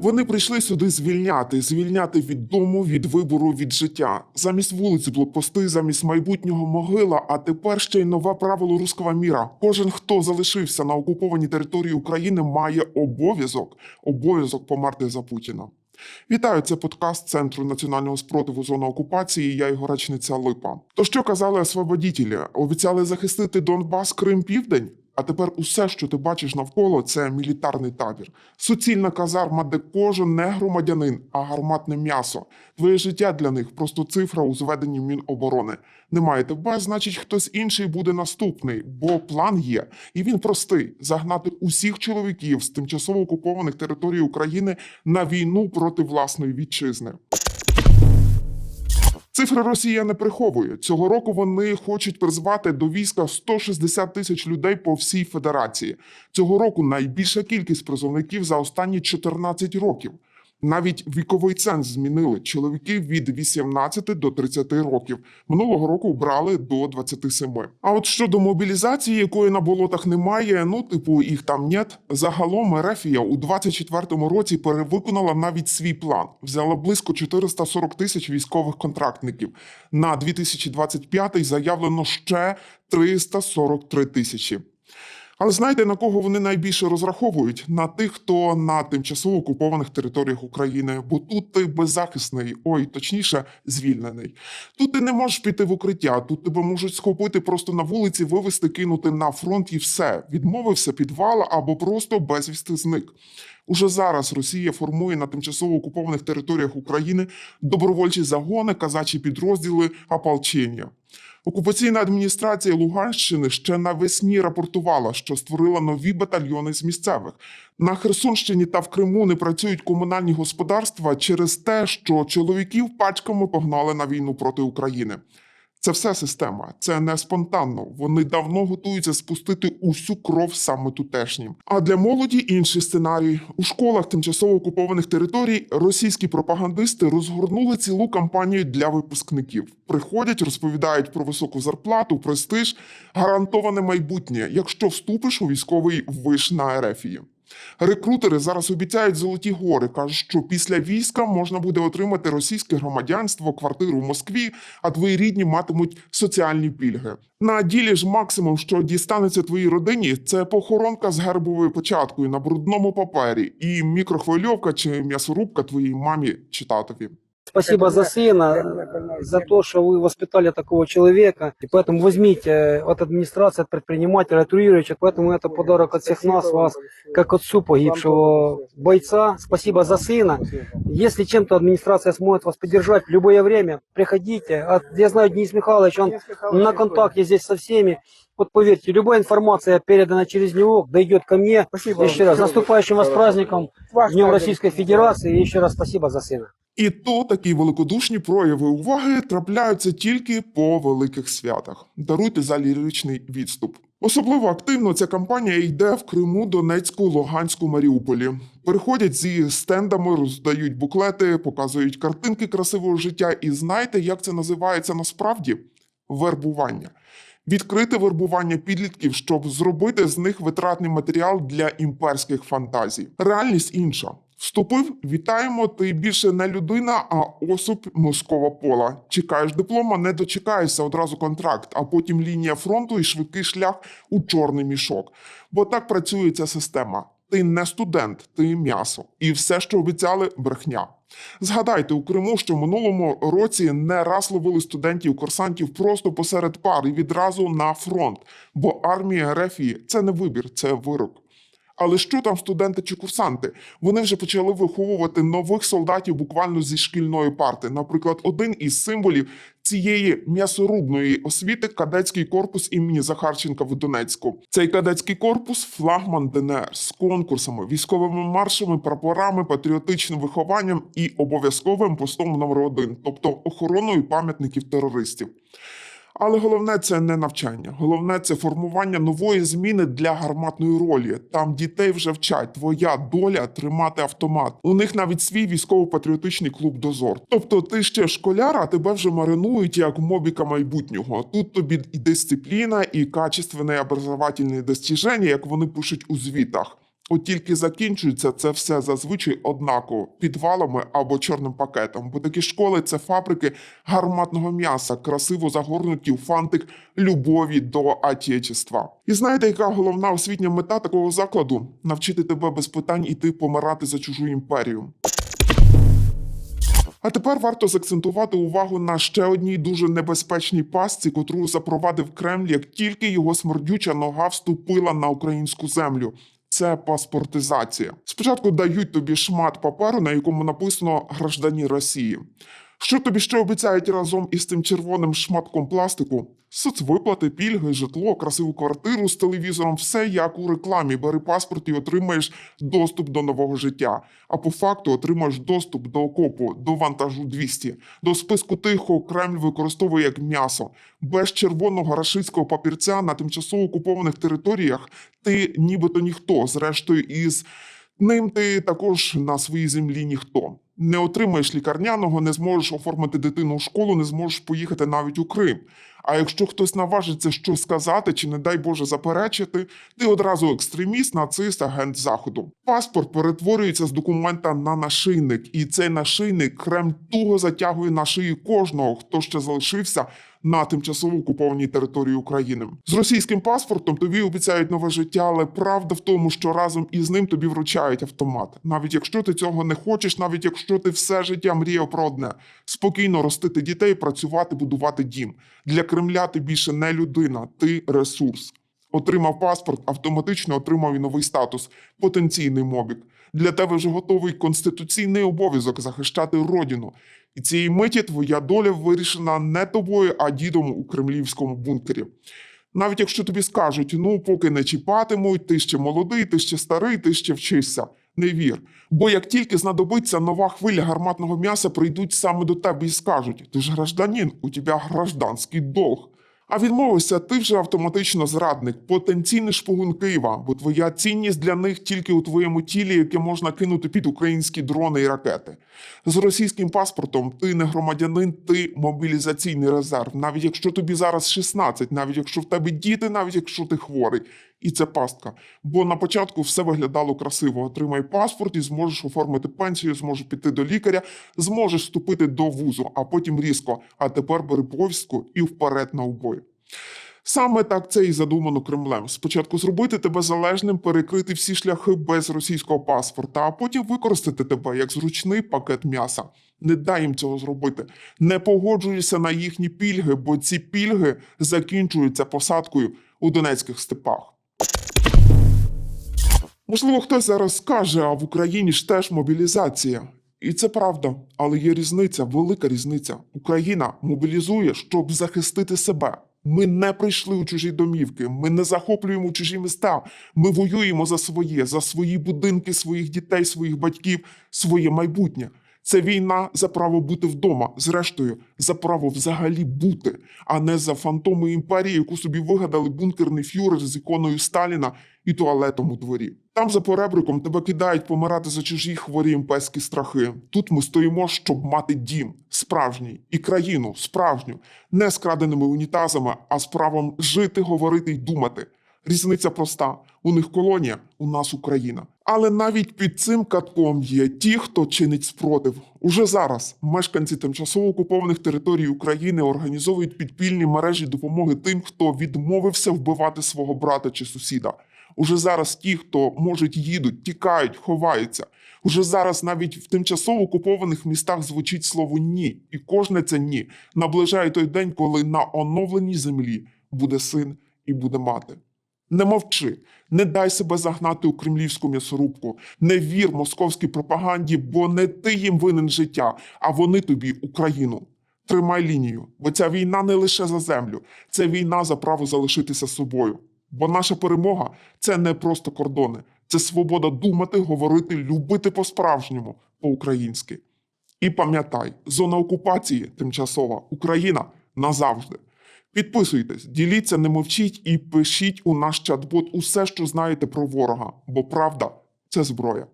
Вони прийшли сюди звільняти, звільняти від дому, від вибору, від життя. Замість вулиці блокпости, замість майбутнього могила. А тепер ще й нове правило руского міра. Кожен, хто залишився на окупованій території України, має обов'язок обов'язок померти за Путіна. Вітаю, це подкаст Центру національного спротиву зона окупації. Я його речниця Липа. То що казали освободітелі? Обіцяли захистити Донбас, Крим, Південь? А тепер усе, що ти бачиш навколо, це мілітарний табір, суцільна казарма, де кожен не громадянин, а гарматне м'ясо. Твоє життя для них просто цифра у зведенні Міноборони. Немає тебе, значить, хтось інший буде наступний, бо план є, і він простий: загнати усіх чоловіків з тимчасово окупованих територій України на війну проти власної вітчизни. Цифри Росія не приховує. Цього року вони хочуть призвати до війська 160 тисяч людей по всій федерації. Цього року найбільша кількість призовників за останні 14 років. Навіть віковий ценз змінили чоловіки від 18 до 30 років. Минулого року брали до 27. А от щодо мобілізації, якої на болотах немає, ну типу їх там нет. Загалом Ерефія у 24-му році перевиконала навіть свій план. Взяла близько 440 тисяч військових контрактників. На 2025 заявлено ще 343 тисячі. Але знаєте, на кого вони найбільше розраховують? На тих, хто на тимчасово окупованих територіях України, бо тут ти беззахисний, ой, точніше, звільнений. Тут ти не можеш піти в укриття, тут тебе можуть схопити просто на вулиці, вивезти, кинути на фронт і все. Відмовився підвала або просто безвісти зник. Уже зараз Росія формує на тимчасово окупованих територіях України добровольчі загони, казачі підрозділи, ополчення. Окупаційна адміністрація Луганщини ще навесні рапортувала, що створила нові батальйони з місцевих. На Херсонщині та в Криму не працюють комунальні господарства через те, що чоловіків пачками погнали на війну проти України. Це все система, це не спонтанно. Вони давно готуються спустити усю кров саме тутешнім. А для молоді інший сценарій у школах тимчасово окупованих територій російські пропагандисти розгорнули цілу кампанію для випускників. Приходять, розповідають про високу зарплату, престиж, гарантоване майбутнє, якщо вступиш у військовий виш на Ерефії. Рекрутери зараз обіцяють золоті гори. кажуть, що після війська можна буде отримати російське громадянство, квартиру в Москві, а твої рідні матимуть соціальні пільги. На ділі ж максимум, що дістанеться твоїй родині, це похоронка з гербовою початкою на брудному папері і мікрохвильовка чи м'ясорубка твоїй мамі чи татові. Спасибо за сына, за то, что вы воспитали такого человека. И поэтому возьмите от администрации, от предпринимателя, от Юрьевича. Поэтому это подарок от всех нас, вас, как отцу погибшего бойца. Спасибо за сына. Если чем-то администрация сможет вас поддержать в любое время, приходите. Я знаю, Денис Михайлович, он на контакте здесь со всеми. Вот поверьте, любая информация передана через него, дойдет ко мне. Спасибо. Еще раз, наступающим вас праздником, Днем. Российской Федерации. И еще раз спасибо за сына. І то такі великодушні прояви уваги трапляються тільки по великих святах. Даруйте за ліричний відступ. Особливо активно ця кампанія йде в Криму, Донецьку, Луганську, Маріуполі. Переходять зі стендами, роздають буклети, показують картинки красивого життя. І знаєте, як це називається насправді? Вербування. Відкрите вербування підлітків, щоб зробити з них витратний матеріал для імперських фантазій. Реальність інша. Вступив, вітаємо. Ти більше не людина, а особ мозкова пола. Чекаєш диплома, не дочекаєшся одразу контракт, а потім лінія фронту і швидкий шлях у чорний мішок. Бо так працює ця система. Ти не студент, ти м'ясо. І все, що обіцяли, брехня. Згадайте у Криму, що в минулому році не раз ловили студентів, курсантів просто посеред пар і відразу на фронт. Бо армія Рефії це не вибір, це вирок. Але що там студенти чи курсанти? Вони вже почали виховувати нових солдатів буквально зі шкільної парти. Наприклад, один із символів цієї м'ясорубної освіти кадетський корпус імені Захарченка в Донецьку. Цей кадетський корпус флагман ДНР з конкурсами, військовими маршами, прапорами, патріотичним вихованням і обов'язковим постом номер один, тобто охороною пам'ятників терористів. Але головне це не навчання. Головне це формування нової зміни для гарматної ролі. Там дітей вже вчать. Твоя доля тримати автомат. У них навіть свій військово-патріотичний клуб дозор. Тобто, ти ще школяр, а тебе вже маринують як мобіка майбутнього. Тут тобі і дисципліна, і качественне образовательне достіження, як вони пишуть у звітах. От тільки закінчується це все зазвичай однаково підвалами або чорним пакетом, бо такі школи це фабрики гарматного м'яса, красиво загорнуті у фантик любові до отечества. І знаєте, яка головна освітня мета такого закладу? Навчити тебе без питань іти помирати за чужу імперію. А тепер варто закцентувати увагу на ще одній дуже небезпечній пастці, котру запровадив Кремль, як тільки його смердюча нога вступила на українську землю. Це паспортизація. Спочатку дають тобі шмат паперу, на якому написано граждані Росії. Що тобі ще обіцяють разом із тим червоним шматком пластику? Соцвиплати, пільги, житло, красиву квартиру з телевізором, все як у рекламі. Бери паспорт і отримаєш доступ до нового життя. А по факту отримаєш доступ до окопу, до вантажу 200, до списку тих, кого Кремль використовує як м'ясо. Без червоного рашистського папірця на тимчасово окупованих територіях ти нібито ніхто. Зрештою, із ним ти також на своїй землі ніхто. Не отримаєш лікарняного, не зможеш оформити дитину в школу, не зможеш поїхати навіть у Крим. А якщо хтось наважиться щось сказати чи, не дай Боже, заперечити, ти одразу екстреміст, нацист, агент заходу. Паспорт перетворюється з документа на нашийник, і цей нашийник Кремль туго затягує на шиї кожного, хто ще залишився на тимчасово окупованій території України. З російським паспортом тобі обіцяють нове життя, але правда в тому, що разом із ним тобі вручають автомат. Навіть якщо ти цього не хочеш, навіть якщо ти все життя мріяв про одне спокійно ростити дітей, працювати, будувати дім. Для Кремля ти більше не людина, ти ресурс. Отримав паспорт, автоматично отримав і новий статус потенційний мобік. Для тебе вже готовий конституційний обов'язок захищати родину. І цієї миті твоя доля вирішена не тобою, а дідом у кремлівському бункері. Навіть якщо тобі скажуть, ну поки не чіпатимуть, ти ще молодий, ти ще старий, ти ще вчишся. Не вір. Бо як тільки знадобиться нова хвиля гарматного м'яса, прийдуть саме до тебе і скажуть: ти ж гражданин, у тебе гражданський долг. А відмовився, ти вже автоматично зрадник, потенційний шпигун Києва, бо твоя цінність для них тільки у твоєму тілі, яке можна кинути під українські дрони і ракети. З російським паспортом ти не громадянин, ти мобілізаційний резерв. Навіть якщо тобі зараз 16, навіть якщо в тебе діти, навіть якщо ти хворий. І це пастка. Бо на початку все виглядало красиво. Отримай паспорт і зможеш оформити пенсію, зможеш піти до лікаря, зможеш вступити до вузу, а потім різко. А тепер бери повістку і вперед на убой. Саме так це і задумано Кремлем. Спочатку зробити тебе залежним, перекрити всі шляхи без російського паспорта, а потім використати тебе як зручний пакет м'яса. Не дай їм цього зробити. Не погоджуйся на їхні пільги, бо ці пільги закінчуються посадкою у донецьких степах. Можливо, хтось зараз скаже, а в Україні ж теж мобілізація. І це правда, але є різниця, велика різниця. Україна мобілізує, щоб захистити себе. Ми не прийшли у чужі домівки, ми не захоплюємо чужі міста. Ми воюємо за своє, за свої будинки, своїх дітей, своїх батьків, своє майбутнє. Це війна за право бути вдома, зрештою, за право взагалі бути, а не за фантоми імперії, яку собі вигадали бункерний фюрер з іконою Сталіна і туалетом у дворі. Там за поребриком тебе кидають помирати за чужі хворі імперські страхи. Тут ми стоїмо, щоб мати дім справжній і країну справжню, не з краденими унітазами, а з правом жити, говорити й думати. Різниця проста: у них колонія, у нас Україна. Але навіть під цим катком є ті, хто чинить спротив. Уже зараз мешканці тимчасово окупованих територій України організовують підпільні мережі допомоги тим, хто відмовився вбивати свого брата чи сусіда. Уже зараз ті, хто можуть, їдуть, тікають, ховаються. Уже зараз навіть в тимчасово окупованих містах звучить слово ні, і кожне це ні наближає той день, коли на оновленій землі буде син і буде мати. Не мовчи, не дай себе загнати у кремлівську м'ясорубку, не вір московській пропаганді, бо не ти їм винен життя, а вони тобі Україну. Тримай лінію, бо ця війна не лише за землю, це війна за право залишитися собою. Бо наша перемога це не просто кордони, це свобода думати, говорити, любити по-справжньому, по-українськи. І пам'ятай, зона окупації тимчасова, Україна назавжди. Підписуйтесь, діліться, не мовчіть і пишіть у наш чат-бот усе, що знаєте про ворога, бо правда це зброя.